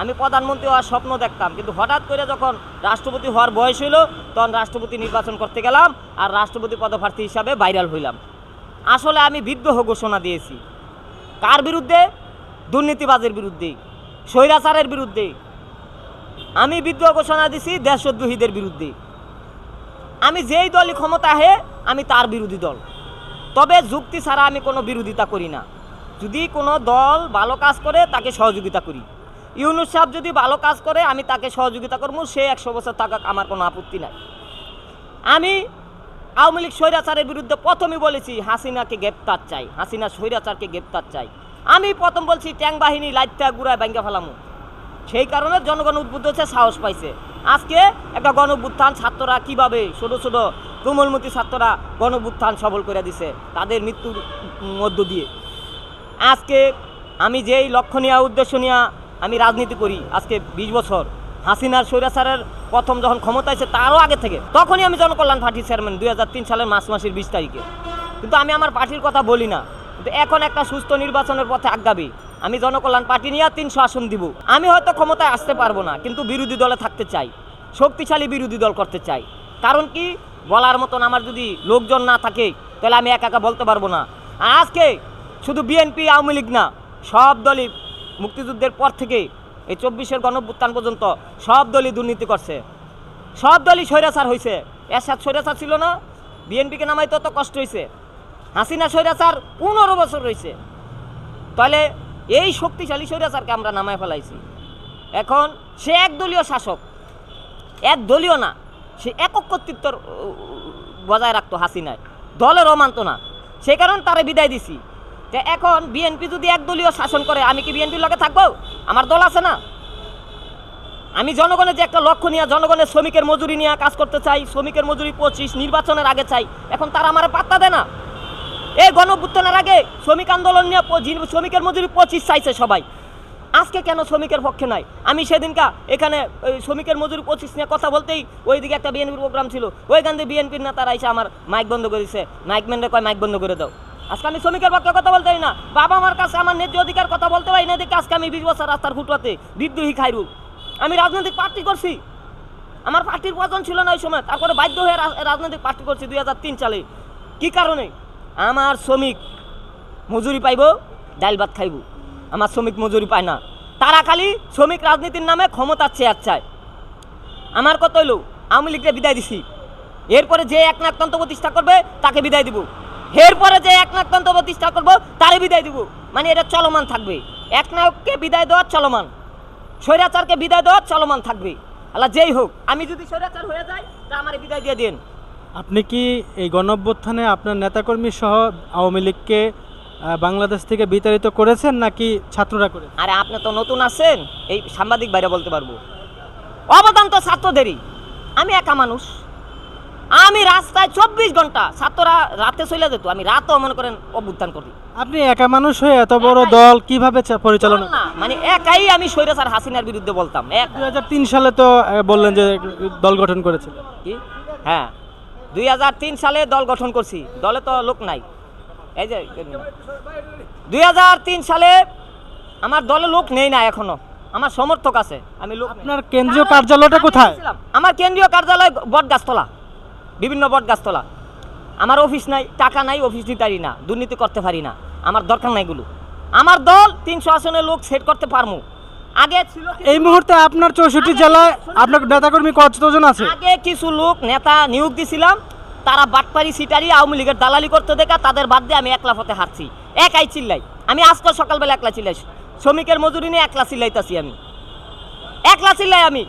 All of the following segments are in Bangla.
আমি প্রধানমন্ত্রী হওয়ার স্বপ্ন দেখতাম। কিন্তু হঠাৎ করে যখন রাষ্ট্রপতি হওয়ার বয়স হইল, তখন রাষ্ট্রপতি নির্বাচন করতে গেলাম আর রাষ্ট্রপতি পদপ্রার্থী হিসাবে ভাইরাল হইলাম। আসলে আমি বিদ্রোহ ঘোষণা দিয়েছি। কার বিরুদ্ধে? দুর্নীতিবাজের বিরুদ্ধে, স্বৈরাচারের বিরুদ্ধে। আমি বিদ্রোহ ঘোষণা দিছি দেশদ্রোহীদের বিরুদ্ধে। আমি যেই দলই ক্ষমতা হে আমি তার বিরোধী দল। তবে যুক্তি ছাড়া আমি কোনো বিরোধিতা করি না। যদি কোনো দল ভালো কাজ করে, তাকে সহযোগিতা করি। ইউনুস সাহেব যদি ভালো কাজ করে, আমি তাকে সহযোগিতা করব। সে একশো বছর থাকাক, আমার কোনো আপত্তি নাই। আমি আওয়ামী লীগ স্বৈরাচারের বিরুদ্ধে প্রথমেই বলেছি, হাসিনাকে গ্রেপ্তার চাই। হাসিনা স্বৈরাচারকে গ্রেপ্তার চাই। আমি প্রথম বলছি, ট্যাং বাহিনী লাইটটা গুড়ায় ব্যাঙ্গা ফেলামু। সেই কারণে জনগণ উদ্বুদ্ধ হচ্ছে সাহস পাইছে। আজকে একটা গণবুত্থান ছাত্ররা কীভাবে, ছোট ছোট কোমলমতি ছাত্ররা গণবুত্থান সবল করে দিছে, তাদের মৃত্যুর মধ্য দিয়ে। আজকে আমি যেই লক্ষ্য নিয়ে উদ্দেশ্য নিয়ে আমি রাজনীতি করি, আজকে বিশ বছর। হাসিনার স্বৈরাচারের প্রথম যখন ক্ষমতা এসে তারও আগে থেকে, তখনই আমি জনকল্যাণ পার্টির চেয়ারম্যান দুই হাজার তিন সালের মার্চ মাসের বিশ তারিখে। কিন্তু আমি আমার পার্টির কথা বলি না। কিন্তু এখন একটা সুস্থ নির্বাচনের পথে আগাবি আমি জনকল্যাণ পার্টি নিয়ে তিনশো আসন দিব। আমি হয়তো ক্ষমতায় আসতে পারব না, কিন্তু বিরোধী দলে থাকতে চাই। শক্তিশালী বিরোধী দল করতে চাই। কারণ কি? বলার মতন আমার যদি লোকজন না থাকে, তাহলে আমি একা একা বলতে পারব না। আজকে শুধু বিএনপি, আওয়ামী লীগ না, সব দলই মুক্তিযুদ্ধের পর থেকে এই চব্বিশের গণভ্যুত্থান পর্যন্ত সব দলই দুর্নীতি করছে। সব দলই স্বৈরাচার হয়েছে এরশাদ স্বৈরাচার ছিল না বিএনপিকে নামাইতে তো কষ্ট হয়েছে হাসিনা স্বৈরাচার পনেরো বছর রয়েছে তাহলে এই শক্তিশালী স্বৈরাচারকে আমরা নামায় ফেলাইছি। এখন সে একদলীয় শাসক একদলীয় না সে একক কর্তৃত্বর উ, বজায় রাখতো হাসিনায়। দলের অমান্ত না সেই কারণে তারে বিদায় দিছি। যে এখন বিএনপি যদি একদলীয় শাসন করে, আমি কি বিএনপির লগে থাকব? আমার দল আছে না? আমি জনগণের যে একটা লক্ষ্য নিয়ে, জনগণের শ্রমিকের মজুরি নিয়ে কাজ করতে চাই, শ্রমিকের মজুরি পঁচিশ, নির্বাচনের আগে চাই। এখন তারা আমার পাত্তা দেয় না। এই গণভুত্থানের আগে শ্রমিক আন্দোলন নিয়ে শ্রমিকের মজুরি পঁচিশ চাইছে সবাই। আজকে কেন শ্রমিকের পক্ষে নাই? আমি সেদিনকা এখানে শ্রমিকের মজুরি পঁচিশ নিয়ে কথা বলতেই ওইদিকে একটা বিএনপির প্রোগ্রাম ছিল। ওইখান থেকে বিএনপির নেতারা এসে আমার মাইক বন্ধ করেছে মাইক ম্যানরে কয় মাইক বন্ধ করে দাও। আজকে আমি শ্রমিকের পক্ষে কথা বলতে না। বাবা আমার কাছে আমার ন্যায্য অধিকার কথা বলতে পারি না। দেখে আজকে আমি বিশ বছর রাস্তার ফুটপাতে বিদ্রোহী খাইরু আমি রাজনৈতিক পার্টি করছি। আমার পার্টির প্রয়োজন ছিল না ওই সময়। তারপরে বাধ্য হয়ে রাজনৈতিক পার্টি করছি দুই হাজার তিন সালে। কি কারণে? আমার শ্রমিক মজুরি পাইব ডাইল ভাত খাইব। আমার শ্রমিক মজুরি পায় না। তারা খালি শ্রমিক রাজনীতির নামে ক্ষমতার চেয়ার চায়। আমার কত হইল? আওয়ামী লীগকে বিদায় দিছি। এরপরে যে এক নাকতন্ত্র প্রতিষ্ঠা করবে, তাকে বিদায় দিব। এরপরে যে এক নাকতন্ত্র প্রতিষ্ঠা করব তারে বিদায় দিব। মানে এটা চলমান থাকবে। এক নায়ককে বিদায় দেওয়ার চলমান। স্বৈরাচারকে বিদায় দেওয়ার চলমান থাকবে। আল্লাহ যেই হোক আমি যদি স্বৈরাচার হয়ে যাই তা আমার বিদায় দিয়ে দিন। আপনি কি এই গণঅভ্যুত্থানে আপনার নেতাকর্মী সহ আওয়ামী লীগকে বাংলাদেশ থেকে বিতাড়িত করেছেন নাকি ছাত্ররা করেছে আরে আপনি তো নতুন আছেন এই সাংবাদিক বাইরে বলতে পারব। অবদান তো ছাত্রদেরই। আমি একা মানুষ। আমি রাস্তায় চব্বিশ ঘণ্টা ছাত্ররা রাতে চলে যেত আমি রাতও মনে করেন অভ্যুত্থান করি আপনি একা মানুষ হয়ে এত বড় দল কীভাবে পরিচালনা মানে একাই আমি স্বৈরাচার হাসিনার বিরুদ্ধে বলতাম এক। দুই সালে তো বললেন যে দল গঠন করেছিল কি? হ্যাঁ। দুই হাজার তিন সালে দল গঠন করছি দলে তো লোক নাই। এই যে দুই হাজার তিন সালে আমার দলে লোক নেই না এখনও আমার সমর্থক আছে আমি লোক আপনার কেন্দ্রীয় কার্যালয়টা কোথায়? আমার কেন্দ্রীয় কার্যালয় বটগাছতলা। বিভিন্ন বট বটগাছতলা। আমার অফিস নাই টাকা নাই অফিস দিতে পারি না দুর্নীতি করতে পারি না আমার দরকার নাই এগুলো। আমার দল তিনশো আসনের লোক সেট করতে পারব আগে ছিল এই মুহূর্তে আপনার চৌষট্টি জেলায় আপনার নেতাকর্মী কতজন আছে? আগে কিছু লোক নেতা নিয়োগ দিছিলাম তারা বাটপারি সিটারি আওয়ামী লীগের দালালি করতে দেখা তাদের বাদ দিয়ে আমি একলা পথে হারছি একাই চিল্লাই। আমি আজকে সকালবেলা একলা চিল্লাই শ্রমিকের মজুরি নিয়ে একলা চিল্লাইতাছি আমি। একলা চিল্লাই আমি।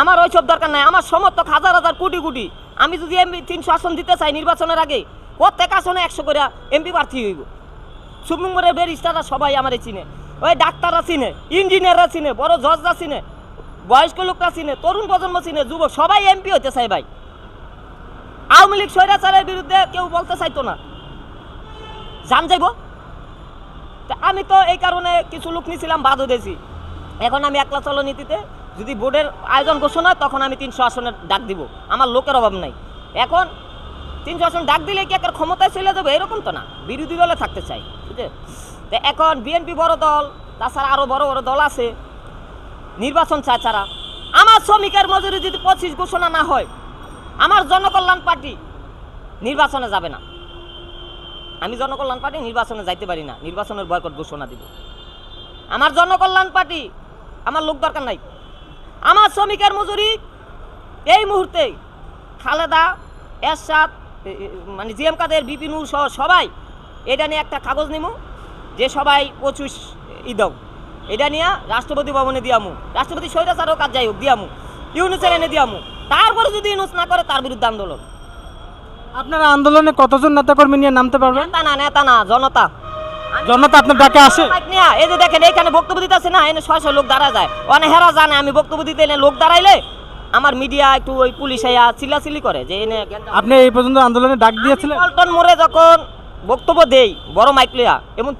আমার ওইসব দরকার নাই। আমার সমর্থক হাজার হাজার কোটি কোটি। আমি যদি এমপি তিনশো আসন দিতে চাই নির্বাচনের আগে, প্রত্যেক আসনে একশো করে এমপি প্রার্থী হইব। সুপ্রিম কোর্টের ব্যারিস্টাররা সবাই আমারে চিনে। ওই ডাক্তাররা চিনে, ইঞ্জিনিয়াররা চিনে, বড় জজরা চিনে, বয়স্ক লোকরা চিনে, তরুণ প্রজন্ম চিনে, যুবক, সবাই এমপি হতে চায় ভাই। আওয়ামী লীগ স্বৈরাচারের বিরুদ্ধে কেউ বলতে চাইতো না। জান যাইব? আমি তো এই কারণে কিছু লোক নিয়েছিলাম বাদ দিয়েছি। এখন আমি একলা চলো নীতিতে যদি বোর্ডের আয়োজন ঘোষণা তখন আমি তিনশো আসনের ডাক দিব। আমার লোকের অভাব নাই। এখন তিনশো আসন ডাক দিলে কি একটা ক্ষমতায় চলে যাবে? এরকম তো না। বিরোধী দলে থাকতে চাই, বুঝলে? এখন বিএনপি বড় দল, তাছাড়া আরও বড় বড় দল আছে। নির্বাচন চায় ছাড়া আমার শ্রমিকের মজুরি যদি পঁচিশ ঘোষণা না হয়, আমার জনকল্যাণ পার্টি নির্বাচনে যাবে না। আমি জনকল্যাণ পার্টি নির্বাচনে যাইতে পারি না। নির্বাচনের বয়কট ঘোষণা দিব। আমার জনকল্যাণ পার্টি, আমার লোক দরকার নাই। আমার শ্রমিকের মজুরি এই মুহূর্তে খালেদা এরশাদ মানে জিএম কাদের বিপিনুর সহ সবাই এটা নিয়ে একটা কাগজ নিমু যে সবাই পঁচিশ ইদম এটা নিয়ে রাষ্ট্রপতি ভবনে দিয়ামু রাষ্ট্রপতি স্বৈরাচারও কাজ যাই হোক দিয়ামু ইউনুসের এনে দিয়ামু। তারপরে যদি ইউনুস না করে তার বিরুদ্ধে আন্দোলন। আপনারা আন্দোলনে কতজন নেতাকর্মী নিয়ে নামতে পারবেন? নেতা না নেতা না জনতা। জনতা আপনার ডাকে আসে। নিয়া, এই যে দেখেন বক্তব্য দিতেছে না এনে ছয়শো লোক দাঁড়া যায়। অনেক হেরা জানে আমি বক্তব্য দিতে এনে লোক দাঁড়াইলে আমার মিডিয়া একটু ওই পুলিশ আইয়া চিল্লাচিল্লি করে যে এনে আপনি এই পর্যন্ত আন্দোলনে ডাক দিয়েছিলেন? পল্টন মোড়ে যখন বক্তব্য দেই বড় মাইক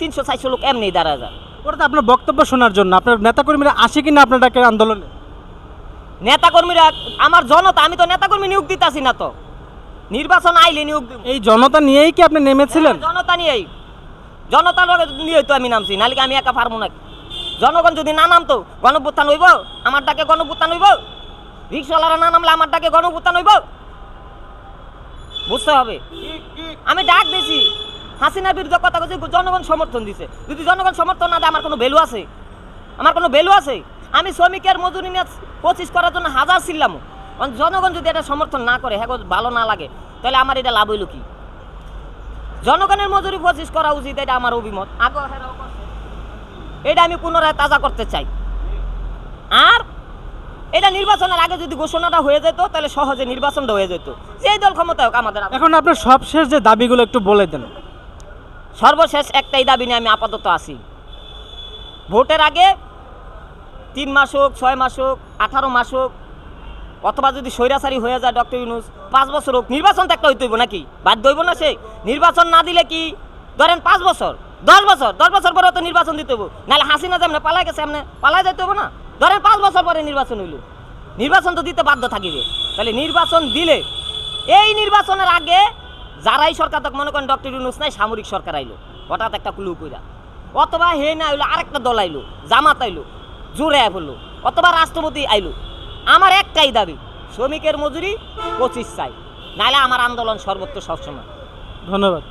তিনশো চারশো লোক এমনি দাঁড়া যায়। ওটা তো আপনার বক্তব্য শোনার জন্য। আপনার নেতাকর্মীরা আসে কিনা আপনার ডাকে আন্দোলনে? নেতাকর্মীরা আমার জনতা আমি তো নেতাকর্মী নিয়োগ দিতেছি না তো। নির্বাচন আইলে নিয়োগ এই জনতা নিয়েই কি আপনি নেমেছিলেন? জনতা নিয়েই। জনতার লগে নিয়ে তো আমি নামছি, নাহলে আমি একা পারব না জনগণ যদি না নামতো গণপুত্থান হইব? আমার ডাকে গণপুত্থান হইব? রিক্সাওয়ালারা না নামলে আমার ডাকে গণপুত্থান হইব? বুঝতে হবে। আমি ডাক দিছি। হাসিনার বিরুদ্ধে কথা বলছি জনগণ সমর্থন দিছে। যদি জনগণ সমর্থন না দেয়, আমার কোনো ভ্যালু আছে? আমার কোনো ভ্যালু আছে? আমি শ্রমিকের মজুরি নিয়ে পঁচিশ করার জন্য হাজার ছিলাম। জনগণ যদি এটা সমর্থন না করে হ্যাঁ ভালো না লাগে, তাহলে আমার এটা লাভ হইল কি? জনগণের মজুরি পঁচিশ করা উচিত এটা আমার অভিমত। এটা আমি পুনরায় তাজা করতে চাই। আর এটা নির্বাচনের আগে যদি ঘোষণাটা হয়ে যেত তাহলে সহজে নির্বাচনটা হয়ে যেত। যেই দল ক্ষমতা হোক আমাদের এখন আপনার সবশেষ যে দাবিগুলো একটু বলে দেন। সর্বশেষ একটাই দাবি নিয়ে আমি আপাতত আছি। ভোটের আগে তিন মাস হোক ছয় মাস হোক আঠারো মাস হোক অথবা যদি স্বৈরাচারী হয়ে যায় ডক্টর ইউনুস, পাঁচ বছর হোক, নির্বাচন তো একটা হইতে হইব নাকি? বাধ্য হইব না সে? নির্বাচন না দিলে কি? ধরেন পাঁচ বছর, দশ বছর দশ বছর পরে তো নির্বাচন দিতে হইব। নাহলে হাসিনা যেমন পালাই গেছে, এমনি পালাই যেতে হব না? ধরেন পাঁচ বছর পরে নির্বাচন হইল। নির্বাচন তো দিতে বাধ্য থাকিবে। তাহলে নির্বাচন দিলে, এই নির্বাচনের আগে যারাই সরকার তখন মনে করেন ডক্টর ইউনুস নাই, সামরিক সরকার আইলো, হঠাৎ একটা কুলু কইরা। অথবা হে না আইলো, আরেকটা দল আইলো, জামাত আইলো, জোরে পড়ল অথবা রাষ্ট্রপতি আইলো। আমার একটাই দাবি শ্রমিকের মজুরি পঁচিশ চাই নাহলে আমার আন্দোলন সর্বত্র সবসময়। ধন্যবাদ।